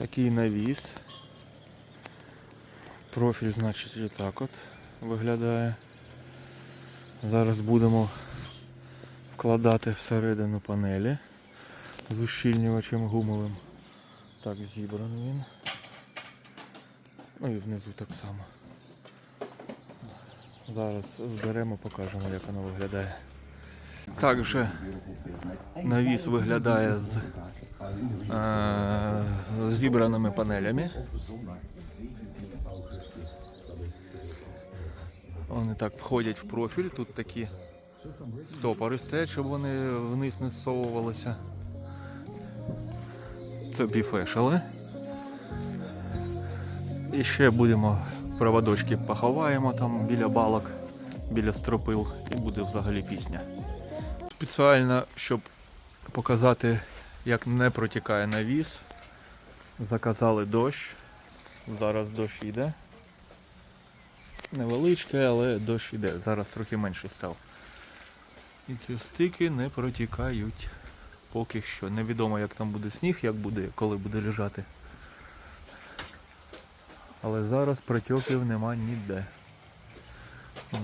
Такий навіс. Профіль, значить, і так от виглядає. Зараз будемо вкладати всередину панелі з ущільнювачем гумовим. Так, зібраний він. Ну і внизу так само. Зараз зберемо, покажемо, як воно виглядає. Так вже навіс виглядає з е, зібраними панелями. Вони так входять в профіль, тут такі стопори стоять, щоб вони вниз не зсовувалися. Це біфешали. І ще будемо проводочки поховаємо там біля балок, біля стропил, і буде взагалі пісня. Спеціально, щоб показати, як не протікає навіс, заказали дощ. Зараз дощ йде. Невеличкий, але дощ йде. Зараз трохи менше став. І ці стики не протікають. Поки що. Невідомо як там буде сніг, як буде, коли буде лежати. Але зараз протьоків нема ніде.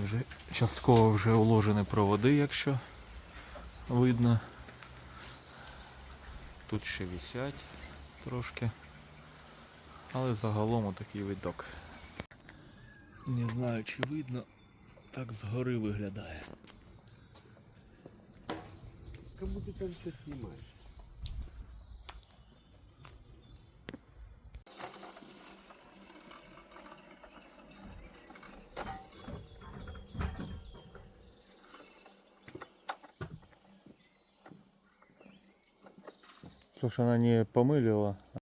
Вже частково вже уложені проводи, якщо видно. Тут ще висять трошки. Але загалом отакий видок. Не знаю чи видно, так згори виглядає. Будто ты там все снимаешь. Слушай, она не помылила